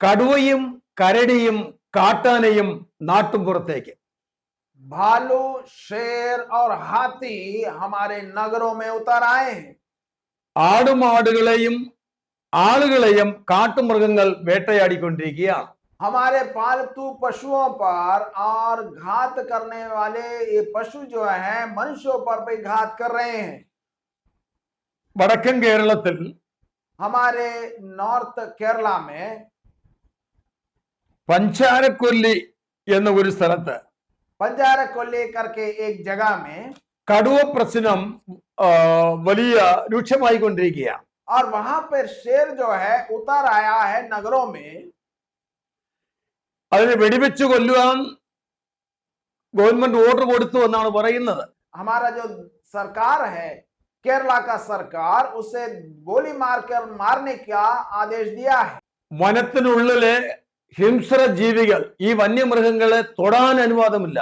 കടുവയും കരടിയും കാട്ടാനയും നാട്ടുംപുറത്തേക്ക് भालू शेर और हाथी हमारे नगरों में उतर आए हैं ആടുമാടുകളെയും ആളുകളെയും കാട്ടുമൃഗങ്ങൾ വേട്ടയാടിക്കൊണ്ടിരിക്കുകയാണ് हमारे पालतू पशुओं पर और घात करने वाले ये पशु जो हैं मनुष्यों पर भी घात कर रहे हैं വടക്കൻ കേരളത്തിൽ हमारे नॉर्थ केरला में പഞ്ചാരക്കൊല്ലി എന്ന ഒരു സ്ഥലത്ത് बंजारा को लेकर के एक जगह में കടുവ പ്രശ്നം ആ, വലിയ രൂക്ഷമായിക്കൊണ്ടിരിക്കുകയാണ് और वहां पर शेर जो है उतर आया है नगरों में അതിനെ വെടിവെച്ച് കൊല്ലുവാൻ ഗവൺമെന്റ് ഓർഡർ കൊടുത്തു എന്നാണ് പറയുന്നത് हमारा जो सरकार है केरला का सरकार उसे गोली मारकर मारने का आदेश दिया है വനത്തിനുള്ളിലെ ഹിംസ്ര ജീവികൾ ഈ വന്യമൃഗങ്ങളെ തൊടാൻ അനുവാദമില്ല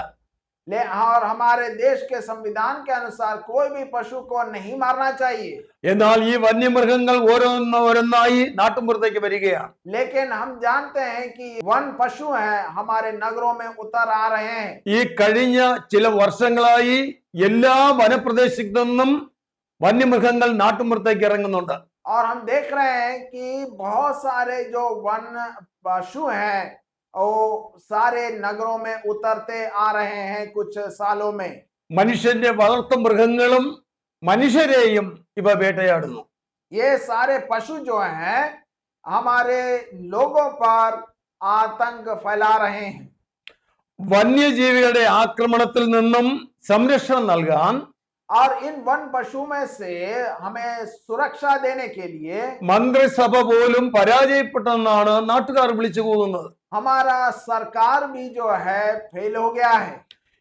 ले और हमारे देश के संविधान के अनुसार कोई भी पशु को नहीं मारना चाहिए എന്നാൽ ഈ വന്യമൃഗങ്ങൾ ഓരോന്ന് ഓരോന്നായി നാട്ടുമ്പുറത്തേക്ക് വരികയാണ് लेकिन हम जानते हैं कि वन पशु हैं हमारे नगरों में उतर आ रहे हैं ഈ കഴിഞ്ഞ ചില വർഷങ്ങളായി എല്ലാ വനപ്രദേശത്തു നിന്നും വന്യമൃഗങ്ങൾ നാട്ടുമ്പുറത്തേക്ക് ഇറങ്ങുന്നുണ്ട് और हम देख रहे हैं कि बहुत सारे जो वन पशु हैं वो सारे नगरों में उतरते आ रहे हैं कुछ सालों में മനുഷ്യന്റെ വളർത്തു മൃഗങ്ങളും മനുഷ്യരെയും ഇവ വേട്ടയാടുന്നു ये सारे पशु जो हैं हमारे लोगों पर आतंक फैला रहे हैं വന്യജീവികളുടെ ആക്രമണത്തിൽ നിന്നും സംരക്ഷണം നൽകാൻ और इन वन पशु में से हमें सुरक्षा देने के लिए മന്ത്രിസഭ പോലും പരാജയപ്പെട്ടെന്നാണ് നാട്ടുകാർ വിളിച്ചു പോകുന്നത് हमारा सरकार भी जो है फेल हो गया है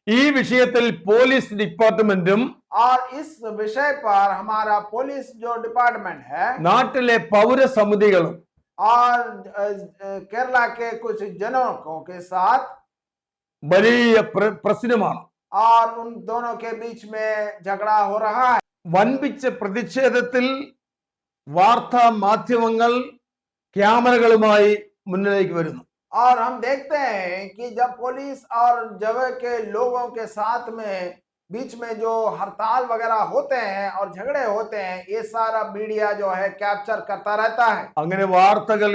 ഈ വിഷയത്തിൽ പോലീസ് ഡിപ്പാർട്ട്മെന്റും और इस विषय पर हमारा पुलिस जो डिपार्टमेंट है നാട്ടിലെ പൗരസമിതികളും और अ, अ, केरला के कुछ जनों के साथ വലിയ പ്ര- പ്രശ്നമാണ് और उन दोनों के बीच में झगड़ा हो रहा है വൻപിച്ച പ്രതിഷേധത്തിൽ വാർത്താ മാധ്യമങ്ങൾ ക്യാമറകളുമായി മുന്നിലേക്ക് വരുന്നു और हम देखते हैं कि जब पुलिस और जगह के लोगों के साथ में बीच में जो हड़ताल वगैरह होते हैं और झगड़े होते हैं ये सारा मीडिया जो है कैप्चर करता रहता है। अंगने वार्तागल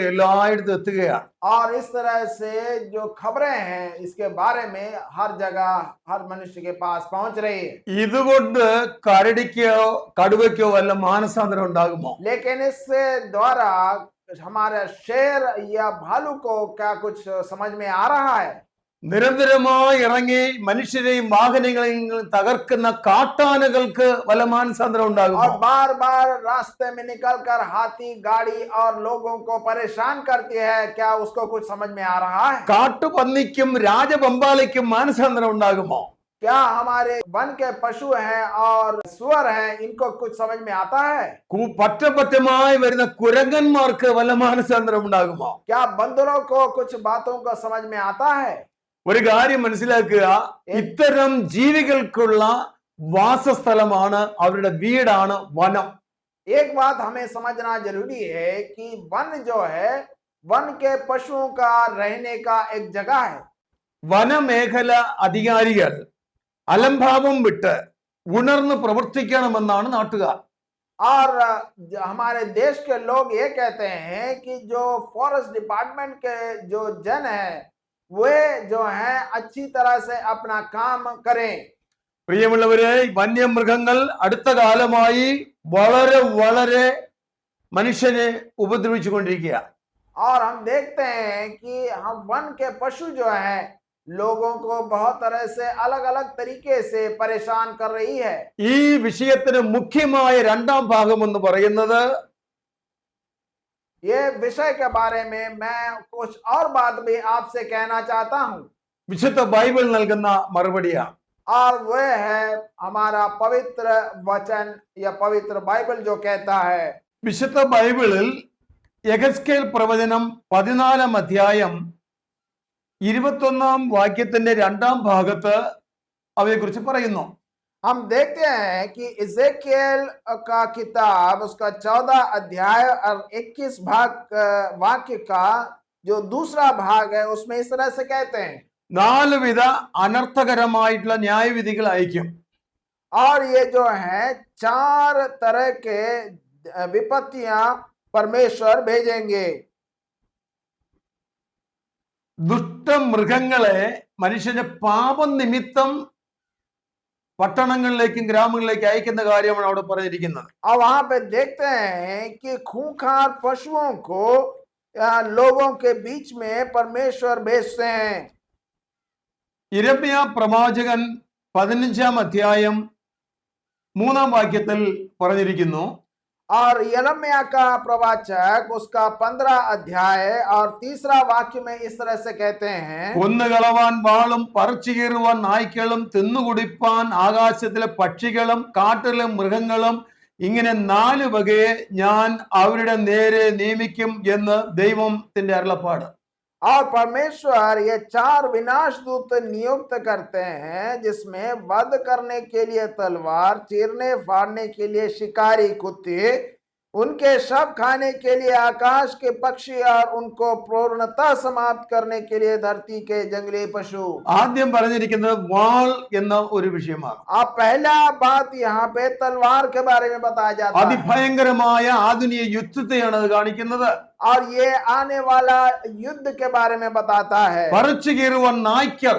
गया और इस तरह से जो खबरें हैं इसके बारे में हर जगह हर मनुष्य के पास पहुँच रही है। इधर लेकिन इससे द्वारा हमारे शेर या भालू को क्या कुछ समझ में आ रहा है? നിരന്തരമായി ഇറങ്ങി മനുഷ്യരെയും വാഹനങ്ങളെയും തകർക്കുന്ന കാട്ടാനകൾക്ക് വല്ല മാനസാന്തരം और ഉണ്ടാകുമോ बार बार रास्ते में निकलकर हाथी गाड़ी और लोगों को परेशान करती है क्या उसको कुछ समझ में आ रहा है കാട്ടുപന്നിക്കും രാജബമ്പാലയ്ക്കും മാനസാന്തരം ഉണ്ടാകുമോ क्या हमारे वन के पशु हैं और सुअर हैं इनको कुछ समझ में आता है കു- പറ്റപ്പറ്റമായി വരുന്ന കുരങ്ങന്മാർക്ക് വല്ല മാനസാന്തരം ഉണ്ടാകുമോ क्या बंदरों को कुछ बातों को समझ में आता है ഒരു കാര്യം മനസ്സിലാക്കുക ഇത്തരം ജീവികൾക്കുള്ള വാസസ്ഥലമാണ് അവരുടെ വീടാണ് വനം एक बात हमें समझना जरूरी है कि वन जो है वन के पशुओं का रहने का एक जगह है വനമേഖല അധികാരികൾ അലംഭാവം വിട്ട് ഉണർന്ന് പ്രവർത്തിക്കണമെന്നാണ് നാട്ടുകാർ और ज- हमारे देश के लोग ये कहते हैं कि जो फॉरेस्ट डिपार्टमेंट के जो जन है वे जो हैं अच्छी तरह से अपना काम करें പ്രിയമുള്ളവരെ വന്യമൃഗങ്ങൾ അടുത്ത കാലമായി വളരെ വളരെ മനുഷ്യനെ ഉപദ്രവിച്ചു കൊണ്ടിരിക്കുക और हम देखते हैं कि हम वन के पशु जो हैं लोगों को बहुत तरह से अलग अलग तरीके से परेशान कर रही है ഈ വിഷയത്തിന് മുഖ്യമായ രണ്ടാം ഭാഗം എന്ന് പറയുന്നത് ये विषय के बारे में मैं कुछ और बात भी आपसे कहना चाहता हूँ വിശുദ്ധ ബൈബിൾ നൽകുന്ന മറുപടിയാണ് और वह है हमारा पवित्र वचन या पवित्र बाइबल जो कहता है വിശുദ്ധ ബൈബിളിൽ യഗസ്കേൽ പ്രവചനം പതിനാലാം അധ്യായം ഇരുപത്തൊന്നാം വാക്യത്തിന്റെ രണ്ടാം ഭാഗത്ത് അവയെക്കുറിച്ച് പറയുന്നു हम देखते हैं कि इजेकियल का किताब उसका चौदह अध्याय और इक्कीस भाग अ, वाक्य का जो दूसरा भाग है उसमें इस तरह से कहते हैं നാല് വിധ അനർത്ഥകരമായിട്ടുള്ള ന്യായവിധികൾ അയക്കും और ये जो है चार तरह के विपत्तियां परमेश्वर भेजेंगे ദുഷ്ടമൃഗങ്ങളെ മനുഷ്യന്റെ പാപം നിമിത്തം പട്ടണങ്ങളിലേക്കും ഗ്രാമങ്ങളിലേക്കും അയക്കുന്ന കാര്യമാണ് അവിടെ പറഞ്ഞിരിക്കുന്നത് और वहां पे देखते हैं कि खूंखार पशुओं को आ, लोगों के बीच में परमेश्वर भेजते हैं ഇരമ്യ പ്രവാചകൻ പതിനഞ്ചാം അധ്യായം മൂന്നാം വാക്യത്തിൽ പറഞ്ഞിരിക്കുന്നു और यलम्या का प्रवाचक उसका पंद्रह अध्याय और तीसरा वाक्य में इस तरह से कहते हैं കൊന്നുകളവാൻ വാളും പറിച്ചു കീറുവാൻ നായ്ക്കളും തിന്നുകുടിപ്പാൻ ആകാശത്തിലെ പക്ഷികളും കാട്ടിലെ മൃഗങ്ങളും ഇങ്ങനെ നാല് വകയെ ഞാൻ അവരുടെ നേരെ നിയമിക്കും എന്ന് ദൈവത്തിന്റെ അരുളപ്പാട് और परमेश्वर ये चार विनाश दूत नियुक्त करते हैं, जिसमें वध करने के लिए तलवार, चीरने, फाड़ने के लिए शिकारी, कुत्ते उनके शव खाने के लिए आकाश के पक्षी और उनको पूर्णतः समाप्त करने के लिए धरती के जंगली पशु ആദ്യം പറഞ്ഞിരിക്കുന്നത് വാൾ എന്ന ഒരു വിഷയമാണ് अब पहला बात यहाँ पे तलवार के बारे में बताया जाता है അതിഭയങ്കരമായ ആധുനിക യുദ്ധത്തെയാണ് അത് കാണിക്കുന്നത് और ये आने वाला युद्ध के बारे में बताता है പറിച്ചു കീറുവാൻ നായ്ക്കൾ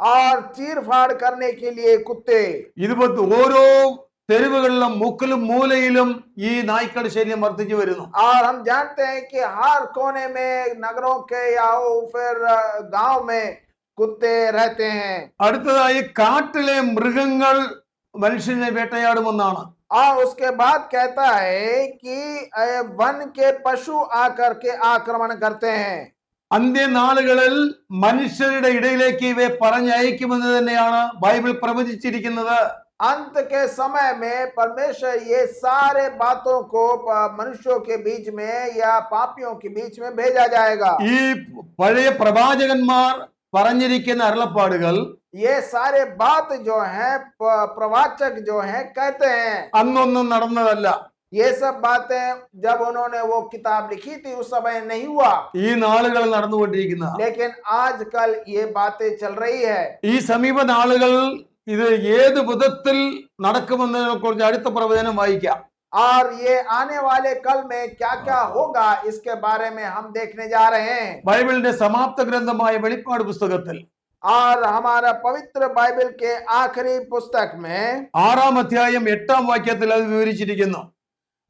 और चीर फाड़ करने के लिए कुत्ते ഇതുപോലത്തെ ഓരോ തെരുവുകളിലും മുക്കിലും മൂലയിലും ഈ നായ്ക്കളുടെ ശല്യം വർദ്ധിച്ചു വരുന്നു और हम जानते हैं कि हर कोने में नगरों के या फिर गांव में कुत्ते रहते हैं അടുത്തതായി കാട്ടിലെ മൃഗങ്ങൾ മനുഷ്യനെ വേട്ടയാടുമെന്നാണ് और उसके बाद कहता है कि अ, वन के पशु आकर के आक्रमण करते हैं അന്ത്യനാളുകളിൽ മനുഷ്യരുടെ ഇടയിലേക്ക് ഇവയെ പറഞ്ഞയക്കുമെന്ന് തന്നെയാണ് ബൈബിൾ പ്രവചിച്ചിരിക്കുന്നത് अंत के समय में परमेश्वर ये सारे बातों को प- मनुष्यों के बीच में या पापियों के बीच में भेजा जाएगा ഈ പഴയ പ്രവാചകന്മാർ പറഞ്ഞിരിക്കുന്ന അരുളപ്പാടുകൾ ये सारे बात जो है प- प्रवाचक जो है कहते हैं അന്നൊന്നും നടന്നതല്ല ये सब बातें जब उन्होंने वो किताब लिखी थी उस समय नहीं हुआ ഈ നാളുകൾ നടന്നുകൊണ്ടിരിക്കുന്ന लेकिन आजकल ये बातें चल रही है ഈ സമീപ നാളുകൾ ഇത് ഏത് വിധത്തിൽ നടക്കുമെന്നതിനെ കുറിച്ച് അടുത്ത പ്രവചനം വായിക്കാം और ये आने वाले कल में क्या क्या होगा इसके बारे में हम देखने जा रहे हैं ബൈബിളിന്റെ സമാപ്ത ഗ്രന്ഥമായ വെളിപ്പാട് പുസ്തകത്തിൽ और हमारा पवित्र बाइबल के आखिरी पुस्तक में ആറാം അധ്യായം എട്ടാം വാക്യത്തിൽ അത് വിവരിച്ചിരിക്കുന്നു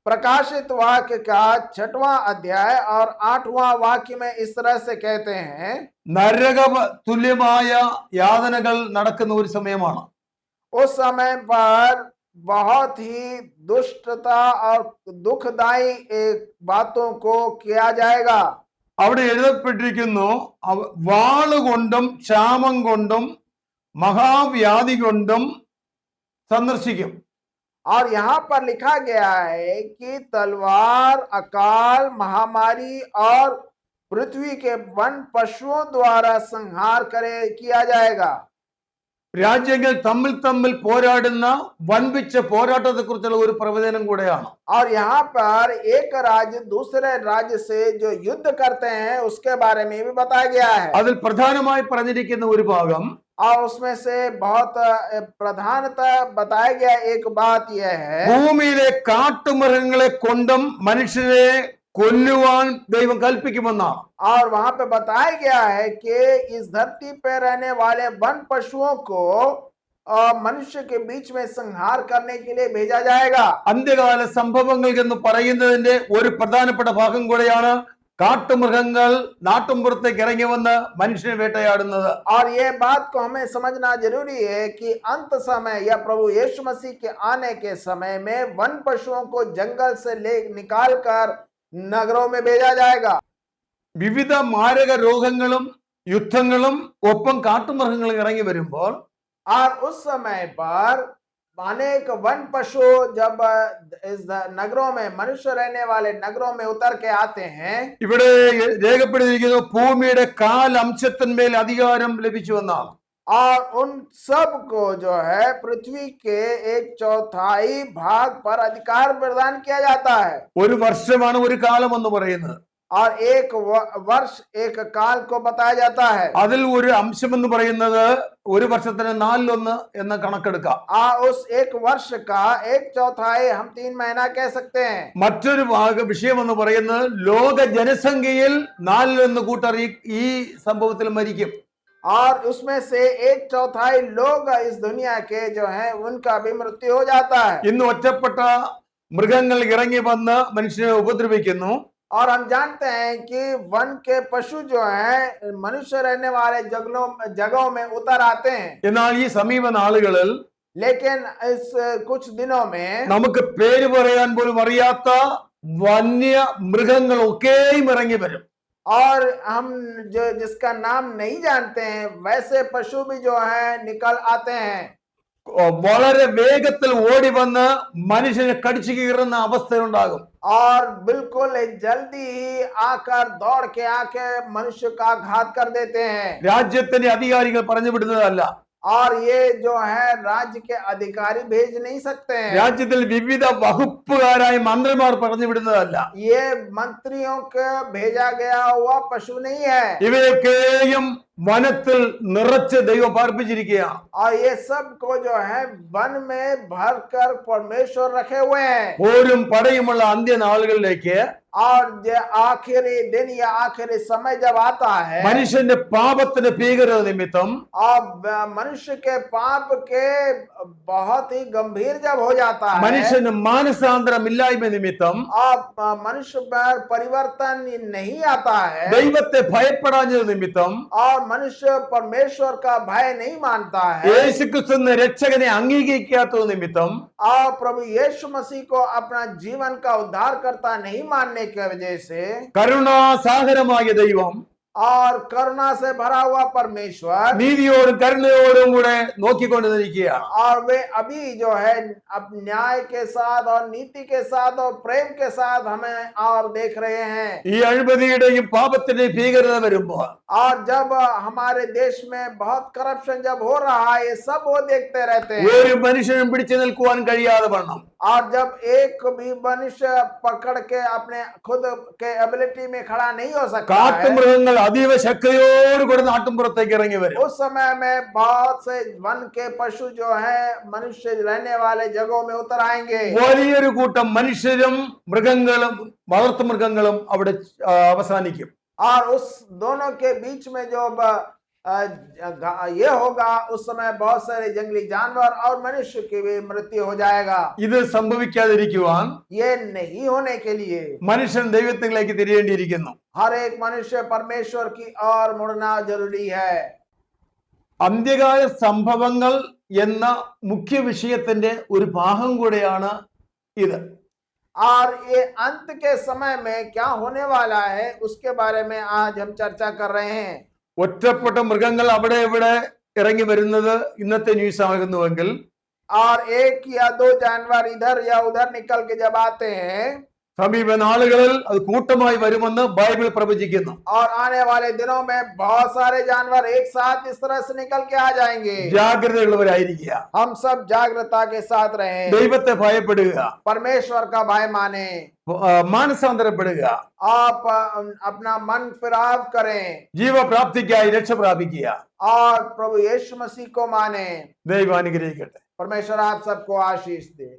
प्रकाशित वाक्य का छठवां अध्याय और आठवां वाक्य में इस तरह से कहते हैं നരക തുല്യമായ യാതനകൾ നടക്കുന്ന ഒരു സമയമാണ് उस समय पर बहुत ही दुष्टता और दुखदाई एक बातों को किया जाएगा അവിടെ എഴുതപ്പെട്ടിരിക്കുന്നു അവ- വാളുകൊണ്ടും ക്ഷാമം കൊണ്ടും മഹാവ്യാധി കൊണ്ടും സന്ദർശിക്കും और यहाँ पर लिखा गया है कि तलवार अकाल महामारी और पृथ्वी के वन पशुओं द्वारा संहार करे किया जाएगा രാജ്യങ്ങൾ തമ്മിൽ തമ്മിൽ പോരാടുന്ന വൻപിച്ച പോരാട്ടത്തെ കുറിച്ചുള്ള ഒരു പ്രവചനം കൂടെയാണ് और यहाँ पर एक राज्य दूसरे राज्य से जो युद्ध करते हैं उसके बारे में भी बताया गया है അതിൽ പ്രധാനമായി പറഞ്ഞിരിക്കുന്ന ഒരു ഭാഗം और उसमें से बहुत अ, प्रधानतः बताया गया एक बात यह है ഭൂമിയിലെ കാട്ടുമൃഗങ്ങളെ കൊണ്ടും മനുഷ്യരെ കൊല്ലുവാൻ ദൈവം കൽപ്പിക്കുമെന്നാണ് और वहां पे बताया गया है कि इस धरती पे रहने वाले वन पशुओं को अ, मनुष्य के बीच में संहार करने के लिए भेजा जाएगा അന്ത്യകാല സംഭവങ്ങൾ എന്ന് പറയുന്നതിന്റെ ഒരു പ്രധാനപ്പെട്ട ഭാഗം കൂടെയാണ് കാട്ടുമൃഗങ്ങൾ നാട്ടുമ്പുറത്തേക്ക് ഇറങ്ങി വന്ന് മനുഷ്യനെ വേട്ടയാടുന്നത് और ये बात को हमें समझना जरूरी है कि अंत समय या प्रभु यीशु मसीह के आने के समय में वन पशुओं को जंगल से ले निकाल कर नगरों में भेजा जाएगा വിവിധ മാരക രോഗങ്ങളും യുദ്ധങ്ങളും ഒപ്പം കാട്ടുമൃഗങ്ങളും ഇറങ്ങി വരുമ്പോൾ और उस समय पर अनेक वन पशु जब अ, इस नगरों में मनुष्य रहने वाले नगरों में उतर के आते हैं ഇവിടെ രേഖപ്പെടുത്തിയിരിക്കുന്നു ഭൂമിയുടെ കാലംശത്തിന്മേൽ അധികാരം ലഭിച്ചു എന്നാണ് और उन सब को जो है पृथ्वी के एक चौथाई भाग पर अधिकार प्रदान किया जाता है ഒരു വർഷമാണ് ഒരു കാലം എന്ന് പറയുന്നത് और एक व- वर्ष एक काल को बताया जाता है അതിൽ ഒരു അംശം എന്ന് പറയുന്നത് ഒരു വർഷത്തിന് നാലിലൊന്ന് എന്ന കണക്കെടുക്കാം आ उस एक वर्ष का एक चौथाई हम तीन महीना कह सकते हैं മറ്റൊരു ഭാഗ വിഷയം എന്ന് പറയുന്നത് ലോക ജനസംഖ്യയിൽ നാലിലൊന്ന് കൂട്ടർ ഈ ഈ സംഭവത്തിൽ മരിക്കും और उसमें से एक चौथाई लोग इस दुनिया के जो हैं उनका भी मृत्यु हो जाता है ഇന്ന് ഒറ്റപ്പെട്ട മൃഗങ്ങൾ ഇറങ്ങി വന്ന് മനുഷ്യനെ ഉപദ്രവിക്കുന്നു और हम जानते हैं कि वन के पशु जो हैं मनुष्य रहने वाले जंगलों जगहों में उतर आते हैं എന്നാൽ ഈ സമീപ നാളുകളിൽ लेकिन इस कुछ दिनों में നമുക്ക് പേര് പറയാൻ പോലും അറിയാത്ത വന്യ മൃഗങ്ങൾ ഒക്കെയും ഇറങ്ങി വരും और हम जो जिसका नाम नहीं जानते हैं वैसे पशु भी जो है निकल आते हैं വളരെ വേഗത്തിൽ ഓടി വന്ന് മനുഷ്യനെ കടിച്ചു കീറുന്ന അവസ്ഥയുണ്ടാകും और बिल्कुल जल्दी ही आकर दौड़ के आके मनुष्य का घात कर देते हैं രാജ്യത്തിന്റെ അധികാരികൾ പറഞ്ഞു വിടുന്നതല്ല और ये जो है राज्य के अधिकारी भेज नहीं सकते हैं രാജ്യത്തിൽ വിവിധ വകുപ്പുകാരായ മന്ത്രിമാർ പറഞ്ഞു വിടുന്നതല്ല ये मंत्रियों का भेजा गया हुआ पशु नहीं है ഇവയൊക്കെയും വനത്തിൽ നിറച്ച് ദൈവം പാർപ്പിച്ചിരിക്കുകയാണ് और ये सब को जो है वन में भर कर परमेश्वर रखे हुए हैं പോരും പടയുമുള്ള അന്ത്യനാളുകളിലേക്ക് और जो आखिरी दिन या आखिरी समय जब आता है മനുഷ്യന്റെ പാപത്തിന്റെ ഭീകരത നിമിത്തം और मनुष्य के पाप के बहुत ही गंभीर जब हो जाता है മനുഷ്യന് മാനസാന്തരമില്ലായ്മ നിമിത്തം और मनुष्य पर परिवर्तन नहीं आता है ദൈവത്തെ ഭയപ്പെടാഞ്ഞത് നിമിത്തം और मनुष्य परमेश्वर का भय नहीं मानता है। యేసు క్రీస్తుని రక్షకుని तो నిమిత్తం आ प्रभु यीशु मसीह को अपना जीवन का उद्धार करता नहीं मानने की वजह से करुणा सागर मागे दैवम और करुणा से भरा हुआ परमेश्वर നീതിയോടും കരുണയോടും കൂടെ നോക്കിക്കൊണ്ടിരിക്കുകയാണ് और वे अभी जो है अब न्याय के साथ और नीति के साथ और प्रेम के साथ हमें और देख रहे हैं ഈ അഴിമതിയുടെയും പാപത്തിന്റെയും ഭീകരത വരുമ്പോൾ और जब हमारे देश में बहुत करप्शन जब हो रहा है ये सब वो देखते रहते हैं ഒരു മനുഷ്യനും പിടിച്ചു നിൽക്കുവാൻ കഴിയാതെ വണ്ണം और जब एक भी मनुष्य पकड़ के अपने खुद के एबिलिटी में खड़ा नहीं हो सकता है കാട്ടുമൃഗങ്ങൾ അതീവ ശക്തിയോടുകൂടി നാട്ടുമ്പുറത്തേക്ക് ഇറങ്ങി വരും उस समय में बहुत से वन के पशु जो है मनुष्य रहने वाले जगहों में उतर आएंगे വലിയൊരു കൂട്ടം മനുഷ്യരും മൃഗങ്ങളും വളർത്തുമൃഗങ്ങളും അവിടെ ആ, അവസാനിക്കും और उस दोनों के बीच में जो ब- अ, ग- ये होगा उस समय बहुत सारे जंगली जानवर और मनुष्य की भी मृत्यु हो जाएगा ഇത് സംഭവിക്കാതിരിക്കുവാൻ ये नहीं होने के लिए മനുഷ്യൻ ദൈവത്തിലേക്ക് തിരിയേണ്ടിയിരിക്കുന്നു हर एक मनुष्य परमेश्वर की ओर मुड़ना जरूरी है അന്ത്യകാല സംഭവങ്ങൾ എന്ന മുഖ്യ വിഷയത്തിന്റെ ഒരു ഭാഗം കൂടെയാണ് ഇത് और ये अंत के समय में क्या होने वाला है उसके बारे में आज हम चर्चा कर रहे हैं ഒറ്റപ്പെട്ട മൃഗങ്ങൾ അവിടെ ഇവിടെ ഇറങ്ങി വരുന്നത് ഇന്നത്തെ ന്യൂസ് ആകുന്നുവെങ്കിൽ और एक या दो जानवर इधर या उधर निकल के जब आते हैं സമീപ നാളുകളിൽ അത് കൂട്ടമായി വരുമെന്ന് ബൈബിൾ പ്രവചിക്കുന്നു और आने वाले दिनों में बहुत सारे जानवर एक साथ इस तरह से निकल के आ जाएंगे ജാഗ്രതയുള്ളവരായിരിക്കുക हम सब जागृता के साथ रहें ദൈവത്തെ ഭയപ്പെടുക परमेश्वर का भय माने ആ, മാനസാന്തരപ്പെടുക आप अ, अपना मन फिराव करें ജീവപ്രാപ്തിക്കായി രക്ഷ പ്രാപിക്കുക और प्रभु यीशु मसीह को माने ദൈവം അനുഗ്രഹിക്കട്ടെ परमेश्वर आप सबको आशीष दे